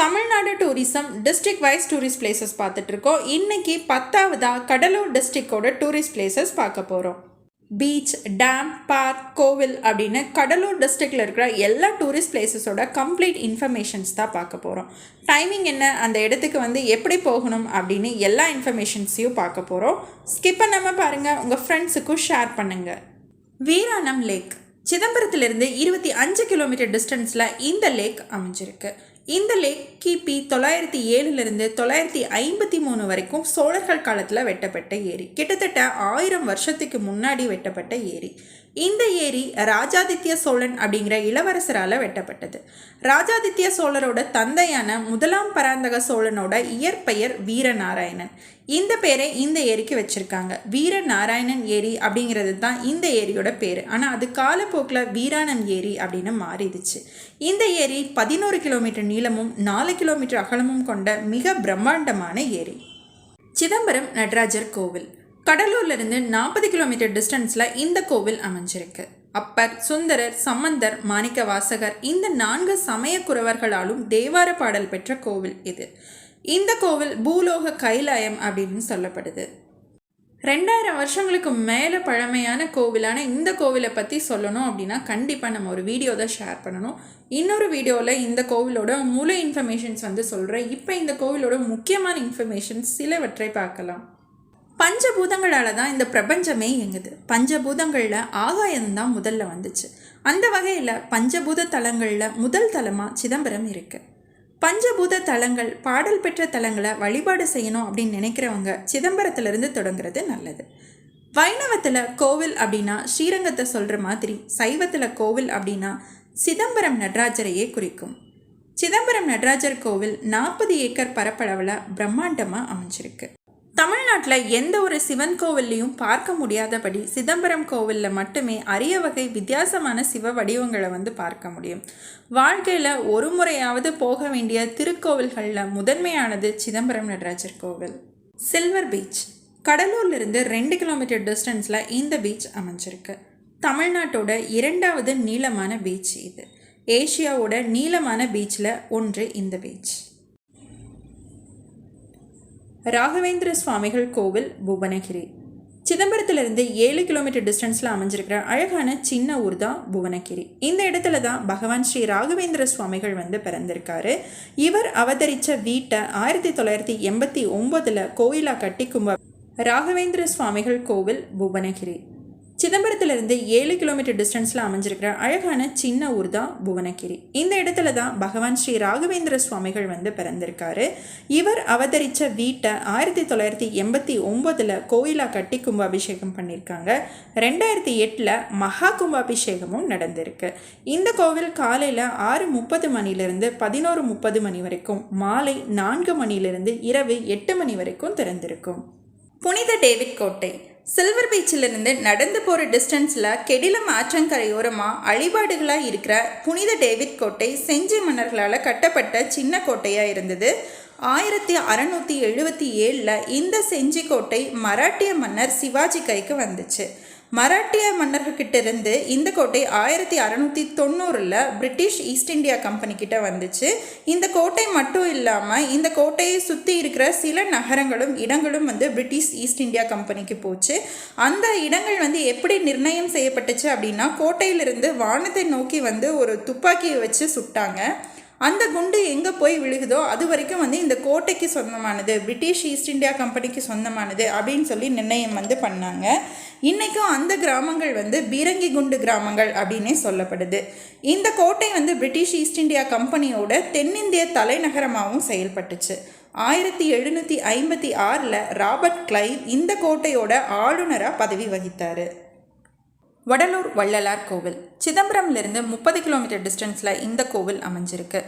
Tamil Nadu tourism district wise tourist places பார்த்துட்ருக்கோம் இன்றைக்கி பத்தாவதாக கடலூர் டிஸ்ட்ரிக்டோட டூரிஸ்ட் பிளேசஸ் பார்க்க போகிறோம் பீச் டேம் பார்க் கோவில் அப்படின்னு கடலூர் டிஸ்ட்ரிக்டில் இருக்கிற எல்லா டூரிஸ்ட் பிளேசஸோட கம்ப்ளீட் இன்ஃபர்மேஷன்ஸ் தான் பார்க்க போகிறோம் டைமிங் என்ன? அந்த இடத்துக்கு வந்து எப்படி போகணும்? அப்படின்னு எல்லா இன்ஃபர்மேஷன்ஸையும் பார்க்க போகிறோம் ஸ்கிப் பண்ணாமல் பாருங்கள் உங்கள் ஃப்ரெண்ட்ஸுக்கும் ஷேர் பண்ணுங்கள் வீராணம் லேக் சிதம்பரத்திலிருந்து இருபத்தி அஞ்சு கிலோமீட்டர் டிஸ்டன்ஸில் இந்த லேக் அமைஞ்சிருக்கு. இந்த லேக் கிபி தொள்ளாயிரத்தி ஏழுலேருந்து தொள்ளாயிரத்தி ஐம்பத்தி மூணு வரைக்கும் சோழர்கள் காலத்தில் வெட்டப்பட்ட ஏரி. கிட்டத்தட்ட ஆயிரம் வருஷத்துக்கு முன்னாடி வெட்டப்பட்ட ஏரி. இந்த ஏரி ராஜாதித்ய சோழன் அப்படிங்கிற இளவரசரால் வெட்டப்பட்டது. ராஜாதித்ய சோழரோட தந்தையான முதலாம் பராந்தக சோழனோட இயற்பெயர் வீரநாராயணன். இந்த பேரை இந்த ஏரிக்கு வச்சுருக்காங்க. வீரநாராயணன் ஏரி அப்படிங்கிறது தான் இந்த ஏரியோட பேர். ஆனால் அது காலப்போக்கில் வீராணம் ஏரி அப்படின்னு மாறிடுச்சு. இந்த ஏரி பதினோரு கிலோமீட்டர் நீளமும் நாலு கிலோமீட்டர் அகலமும் கொண்ட மிக பிரம்மாண்டமான ஏரி. சிதம்பரம் நடராஜர் கோவில். கடலூர்லேருந்து நாற்பது கிலோமீட்டர் டிஸ்டன்ஸில் இந்த கோவில் அமைஞ்சிருக்கு. அப்பர் சுந்தரர் சம்பந்தர் மாணிக்க வாசகர் இந்த நான்கு சமய குறவர்களாலும் தேவார பாடல் பெற்ற கோவில் இது. இந்த கோவில் பூலோக கைலாயம் அப்படின்னு சொல்லப்படுது. ரெண்டாயிரம் வருஷங்களுக்கு மேலே பழமையான கோவிலான இந்த கோவிலை பற்றி சொல்லணும் அப்படின்னா கண்டிப்பாக நம்ம ஒரு வீடியோ தான் ஷேர் பண்ணணும். இன்னொரு வீடியோவில் இந்த கோவிலோட முழு இன்ஃபர்மேஷன்ஸ் வந்து சொல்கிறேன் இப்போ இந்த கோவிலோட முக்கியமான இன்ஃபர்மேஷன்ஸ் சிலவற்றை பார்க்கலாம். பஞ்சபூதங்களால் தான் இந்த பிரபஞ்சமே இயங்குது. பஞ்சபூதங்களில் ஆகாயம்தான் முதல்ல வந்துச்சு. அந்த வகையில் பஞ்சபூத தலங்களில் முதல் தலமாக சிதம்பரம் இருக்குது பஞ்சபூத தலங்கள் பாடல் பெற்ற தலங்களை வழிபாடு செய்யணும் அப்படின்னு நினைக்கிறவங்க சிதம்பரத்திலிருந்து தொடங்குறது நல்லது. வைணவத்தில் கோவில் அப்படின்னா ஸ்ரீரங்கத்தை சொல்கிற மாதிரி சைவத்தில் கோவில் அப்படின்னா சிதம்பரம் நடராஜரையே குறிக்கும். சிதம்பரம் நடராஜர் கோவில் நாற்பது ஏக்கர் பரப்பளவில் பிரம்மாண்டமாக அமைஞ்சிருக்கு. தமிழ்நாட்டில் எந்த ஒரு சிவன் கோவில்லையும் பார்க்க முடியாதபடி சிதம்பரம் கோவிலில் மட்டுமே அரிய வகை வித்தியாசமான சிவ வடிவங்களை வந்து பார்க்க முடியும். வாழ்க்கையில் ஒரு முறையாவது போக வேண்டிய திருக்கோவில்களில் முதன்மையானது சிதம்பரம் நடராஜர் கோவில். சில்வர் பீச் கடலூர்லேருந்து ரெண்டு கிலோமீட்டர் டிஸ்டன்ஸில் இந்த பீச் அமைஞ்சிருக்கு. தமிழ்நாட்டோட இரண்டாவது நீளமான பீச் இது. ஏஷியாவோட நீளமான பீச்சில் ஒன்று இந்த பீச். ராகவேந்திர சுவாமிகள் கோவில் புவனகிரி. சிதம்பரத்திலிருந்து ஏழு கிலோமீட்டர் டிஸ்டன்ஸில் அமைஞ்சிருக்கிற அழகான சின்ன ஊர் தான் புவனகிரி. இந்த இடத்துல தான் பகவான் ஸ்ரீ ராகவேந்திர சுவாமிகள் வந்து பிறந்திருக்காரு. இவர் அவதரித்த வீட்டை ஆயிரத்தி தொள்ளாயிரத்தி எண்பத்தி ஒம்பதில் கோயிலாக கட்டி கும்ப ராகவேந்திர சுவாமிகள் கோவில் புவனகிரி. சிதம்பரத்திலிருந்து ஏழு கிலோமீட்டர் டிஸ்டன்ஸில் அமைஞ்சிருக்கிற அழகான சின்ன ஊர் தான் புவனகிரி. இந்த இடத்துல தான் பகவான் ஸ்ரீ ராகவேந்திர சுவாமிகள் வந்து பிறந்திருக்காரு. இவர் அவதரித்த வீட்டை ஆயிரத்தி தொள்ளாயிரத்தி எண்பத்தி ஒம்போதில் கோயிலாக கட்டி கும்பாபிஷேகம் பண்ணியிருக்காங்க. ரெண்டாயிரத்தி எட்டில் மகா கும்பாபிஷேகமும் நடந்திருக்கு. இந்த கோவில் காலையில் ஆறு முப்பது மணிலிருந்து பதினோரு முப்பது மணி வரைக்கும் மாலை நான்கு மணிலிருந்து இரவு எட்டு மணி வரைக்கும் திறந்திருக்கும். புனித டேவிட் கோட்டை. சில்வர் பீச்சிலிருந்து நடந்து போகிற டிஸ்டன்ஸில் கெடிலம் ஆற்றங்கரையோரமாக அழிபாடுகளாக இருக்கிற புனித டேவிட் கோட்டை செஞ்சி மன்னர்களால் கட்டப்பட்ட சின்ன கோட்டையாக இருந்தது. ஆயிரத்தி அறநூற்றி எழுபத்தி ஏழில் இந்த செஞ்சி கோட்டை மராட்டிய மன்னர் சிவாஜி கைக்கு வந்துச்சு. மராட்டிய மன்னர்கிட்ட இருந்து இந்த கோட்டை ஆயிரத்தி அறநூற்றி தொண்ணூறில் பிரிட்டிஷ் ஈஸ்ட் இந்தியா கம்பெனி கிட்ட வந்துச்சு. இந்த கோட்டை மட்டும் இல்லாமல் இந்த கோட்டையை சுற்றி இருக்கிற சில நகரங்களும் இடங்களும் வந்து பிரிட்டிஷ் ஈஸ்ட் இந்தியா கம்பெனிக்கு போச்சு. அந்த இடங்கள் வந்து எப்படி நிர்ணயம் செய்யப்பட்டுச்சு அப்படின்னா கோட்டையிலிருந்து வானத்தை நோக்கி வந்து ஒரு துப்பாக்கியை வச்சு சுட்டாங்க. அந்த குண்டு எங்கே போய் விழுகுதோ அது வரைக்கும் வந்து இந்த கோட்டைக்கு சொந்தமானது பிரிட்டிஷ் ஈஸ்ட் இந்தியா கம்பெனிக்கு சொந்தமானது அப்படின்னு சொல்லி நிர்ணயம் வந்து பண்ணாங்க. இன்றைக்கும் அந்த கிராமங்கள் வந்து பீரங்கி குண்டு கிராமங்கள் அப்படின்னே சொல்லப்படுது. இந்த கோட்டை வந்து பிரிட்டிஷ் ஈஸ்ட் இந்தியா கம்பெனியோட தென்னிந்திய தலைநகரமாகவும் செயல்பட்டுச்சு. ஆயிரத்தி எழுநூற்றி ஐம்பத்தி ஆறில் ராபர்ட் கிளைவ் இந்த கோட்டையோட ஆளுநராக பதவி வகித்தார். வடலூர் வள்ளலார் கோவில். சிதம்பரம்லேருந்து முப்பது கிலோமீட்டர் டிஸ்டன்ஸில் இந்த கோவில் அமைஞ்சிருக்கு.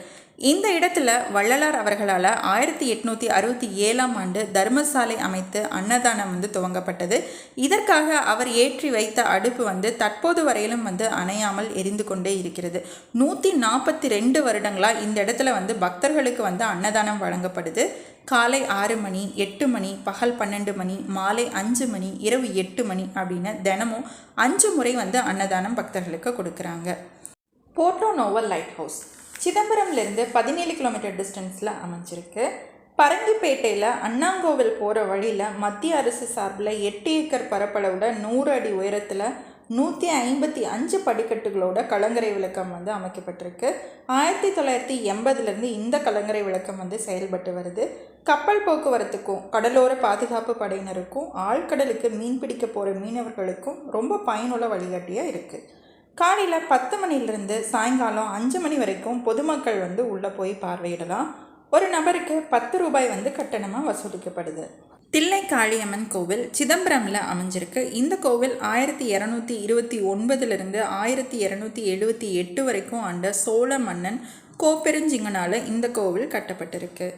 இந்த இடத்துல வள்ளலார் அவர்களால் ஆயிரத்தி எட்நூற்றி அறுபத்தி ஏழாம் ஆண்டு தர்மசாலை அமைத்து அன்னதானம் வந்து துவங்கப்பட்டது. இதற்காக அவர் ஏற்றி வைத்த அடுப்பு வந்து தற்போது வரையிலும் வந்து அணையாமல் எரிந்து கொண்டே இருக்கிறது. நூற்றி நாற்பத்தி ரெண்டு வருடங்களாக இந்த இடத்துல வந்து பக்தர்களுக்கு வந்து அன்னதானம் வழங்கப்படுது. காலை ஆறு மணி எட்டு மணி பகல் பன்னெண்டு மணி மாலை அஞ்சு மணி இரவு எட்டு மணி அப்படின்னு தினமும் அஞ்சு முறை வந்து அன்னதானம் பக்தர்களுக்கு கொடுக்குறாங்க. Porto Novo light house. சிதம்பரம்லேருந்து பதினேழு கிலோமீட்டர் டிஸ்டன்ஸில் அமைஞ்சிருக்கு. பரங்கிப்பேட்டையில் அண்ணாங்கோவில் போகிற வழியில் மத்திய அரசு சார்பில் எட்டு ஏக்கர் பரப்பளவில் நூறு அடி உயரத்தில் நூற்றி ஐம்பத்தி அஞ்சு படிக்கட்டுகளோட கலங்கரை விளக்கம் வந்து அமைக்கப்பட்டிருக்கு. ஆயிரத்தி தொள்ளாயிரத்தி எண்பதுலேருந்து இந்த கலங்கரை விளக்கம் வந்து செயல்பட்டு வருது. கப்பல் போக்குவரத்துக்கும் கடலோர பாதுகாப்பு படையினருக்கும் ஆழ்கடலுக்கு மீன் பிடிக்க போகிற மீனவர்களுக்கும் ரொம்ப பயனுள்ள வழிகாட்டியாக இருக்குது காலையில் பத்து மணிலிருந்து சாயங்காலம் அஞ்சு மணி வரைக்கும் பொதுமக்கள் வந்து உள்ளே போய் பார்வையிடலாம். ஒரு நபருக்கு பத்து ரூபாய் வந்து கட்டணமாக வசூலிக்கப்படுது. தில்லை காளியம்மன் கோவில் சிதம்பரமில் அமைஞ்சிருக்கு. இந்த கோவில் ஆயிரத்தி இரநூத்தி இருபத்தி ஒன்பதுலேருந்து ஆயிரத்தி இரநூத்தி எழுபத்தி எட்டு வரைக்கும் ஆண்ட சோழ மன்னன் கோப்பெருஞ்சிங்கனால் இந்த கோவில் கட்டப்பட்டிருக்கு.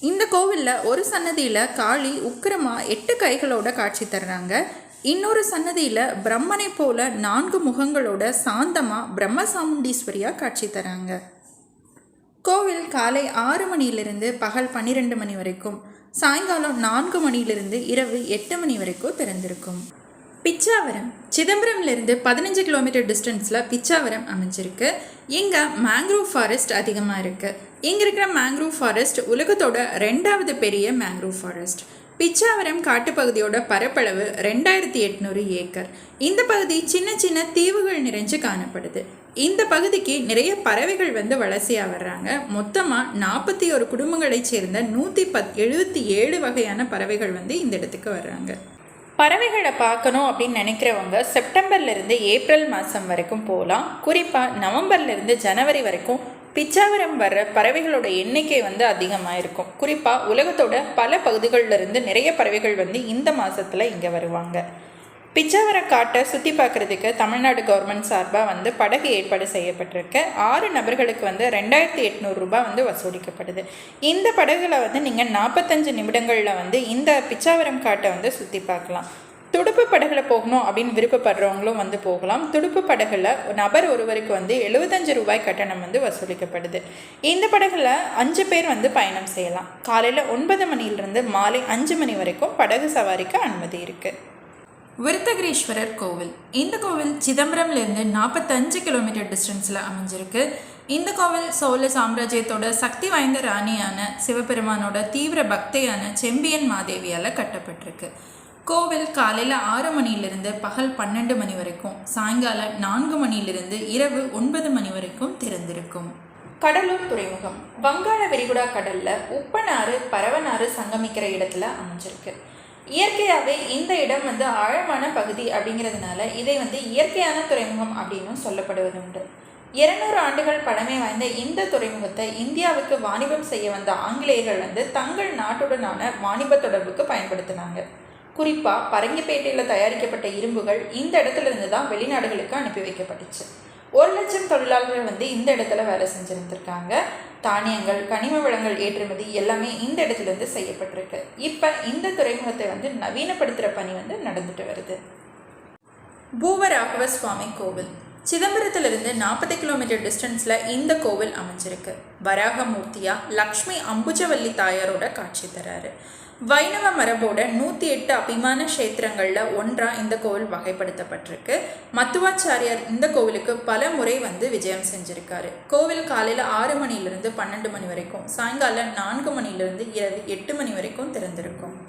இந்த கோவிலில் ஒரு சன்னதியில் காளி உக்கிரமாக எட்டு கைகளோட காட்சி தர்றாங்க. இன்னொரு சன்னதியில் பிரம்மனை போல நான்கு முகங்களோட சாந்தமாக பிரம்மசாமுண்டீஸ்வரியாக காட்சி தராங்க. கோவில் காலை ஆறு மணியிலிருந்து பகல் பன்னிரெண்டு மணி வரைக்கும் சாயங்காலம் நான்கு மணியிலிருந்து இரவு எட்டு மணி வரைக்கும் திறந்திருக்கும். பிச்சாவரம் சிதம்பரம்லேருந்து பதினஞ்சு கிலோமீட்டர் டிஸ்டன்ஸில் பிச்சாவரம் அமைஞ்சிருக்கு. இங்கே மேங்க்ரோவ் ஃபாரஸ்ட் அதிகமாக இருக்குது இங்கே இருக்கிற மேங்க்ரோவ் ஃபாரஸ்ட் உலகத்தோட ரெண்டாவது பெரிய மேங்க்ரோவ் ஃபாரஸ்ட் பிச்சாவரம் காட்டுப்பகுதியோட பரப்பளவு ரெண்டாயிரத்தி எட்நூறு ஏக்கர். இந்த பகுதி சின்ன சின்ன தீவுகள் நிறைஞ்சு காணப்படுது. இந்த பகுதிக்கு நிறைய பறவைகள் வந்து வலசையாக வர்றாங்க. மொத்தமாக நாற்பத்தி ஒரு குடும்பங்களைச் சேர்ந்த நூற்றி பத் எழுபத்தி ஏழு வகையான பறவைகள் வந்து இந்த இடத்துக்கு வர்றாங்க. பறவைகளை பார்க்கணும் அப்படின்னு நினைக்கிறவங்க செப்டம்பர்லேருந்து ஏப்ரல் மாதம் வரைக்கும் போகலாம் குறிப்பாக நவம்பர்லேருந்து ஜனவரி வரைக்கும் பிச்சாவரம் வர்ற பறவைகளோட எண்ணிக்கை வந்து அதிகமாக இருக்கும் குறிப்பாக உலகத்தோட பல பகுதிகளிலிருந்து நிறைய பறவைகள் வந்து இந்த மாதத்தில் இங்கே வருவாங்க. பிச்சாவர காட்டை சுற்றி பார்க்குறதுக்கு தமிழ்நாடு கவர்மெண்ட் சார்பாக வந்து படகு ஏற்பாடு செய்யப்பட்டிருக்கு. ஆறு நபர்களுக்கு வந்து ரெண்டாயிரத்தி எட்நூறுரூபா வந்து வசூலிக்கப்படுது. இந்த படகுல வந்து நீங்கள் நாற்பத்தஞ்சு நிமிடங்களில் வந்து இந்த பிச்சாவரம் காட்டை வந்து சுற்றி பார்க்கலாம். துடுப்பு படகுல போகணும் அப்படின்னு விருப்பப்படுறவங்களும் வந்து போகலாம். துடுப்பு படகுல நபர் ஒருவருக்கு வந்து எழுபத்தஞ்சு ரூபாய் கட்டணம் வந்து வசூலிக்கப்படுது. இந்த படகுல அஞ்சு பேர் வந்து பயணம் செய்யலாம். காலையில் ஒன்பது மணியிலிருந்து மாலை அஞ்சு மணி வரைக்கும் படகு சவாரிக்கு அனுமதி இருக்குது விருத்தகிரீஸ்வரர் கோவில். இந்த கோவில் சிதம்பரம்லேருந்து நாற்பத்தஞ்சு கிலோமீட்டர் டிஸ்டன்ஸில் அமைஞ்சிருக்கு. இந்த கோவில் சோழ சாம்ராஜ்யத்தோட சக்தி வாய்ந்த ராணியான சிவபெருமானோட தீவிர பக்தியான செம்பியன் மாதேவியால் கட்டப்பட்டிருக்கு. கோவில் காலையில் ஆறு மணியிலிருந்து பகல் பன்னெண்டு மணி வரைக்கும் சாயங்காலம் நான்கு மணியிலிருந்து இரவு ஒன்பது மணி வரைக்கும் திறந்திருக்கும். கடலூர் துறைமுகம் வங்காள விரிகுடா கடலில் உப்பனாறு பரவனாறு சங்கமிக்கிற இடத்துல அமைஞ்சிருக்கு. இயற்கையாகவே இந்த இடம் வந்து ஆழமான பகுதி அப்படிங்கிறதுனால இதை வந்து இயற்கையான துறைமுகம் அப்படின்னு சொல்லப்படுவது உண்டு இருநூறு ஆண்டுகள் பழமை வாய்ந்த இந்த துறைமுகத்தை இந்தியாவுக்கு வாணிபம் செய்ய வந்த ஆங்கிலேயர்கள் வந்து தங்கள் நாட்டுடனான வாணிப தொடர்புக்கு பயன்படுத்தினாங்க. குறிப்பாக பரங்கிப்பேட்டையில் தயாரிக்கப்பட்ட இரும்புகள் இந்த இடத்துல இருந்து தான் வெளிநாடுகளுக்கு அனுப்பி வைக்கப்பட்டுச்சு. ஒரு லட்சம் தொழிலாளர்கள் வந்து இந்த இடத்துல வேலை செஞ்சுருந்துருக்காங்க. தானியங்கள் கனிம வளங்கள் ஏற்றுமதி எல்லாமே இந்த இடத்துல இருந்து செய்யப்பட்டிருக்கு. இப்போ இந்த துறைமுகத்தை வந்து நவீனப்படுத்துகிற பணி வந்து நடந்துட்டு வருது. பூவராகவ சுவாமி கோவில். சிதம்பரத்திலிருந்து நாற்பது கிலோமீட்டர் டிஸ்டன்ஸில் இந்த கோவில் அமைஞ்சிருக்கு. வராக மூர்த்தியாக லக்ஷ்மி அம்புஜவல்லி தாயாரோட காட்சி தராரு. வைணவ மரபோட நூற்றி எட்டு அபிமான கஷேத்திரங்களில் ஒன்றாக இந்த கோவில் வகைப்படுத்தப்பட்டிருக்கு. மத்துவாச்சாரியார் இந்த கோவிலுக்கு பல முறை வந்து விஜயம் செஞ்சுருக்காரு. கோவில் காலையில் ஆறு மணிலிருந்து பன்னெண்டு மணி வரைக்கும் சாயங்காலம் நான்கு மணிலிருந்து இரவு எட்டு மணி வரைக்கும் திறந்திருக்கும்.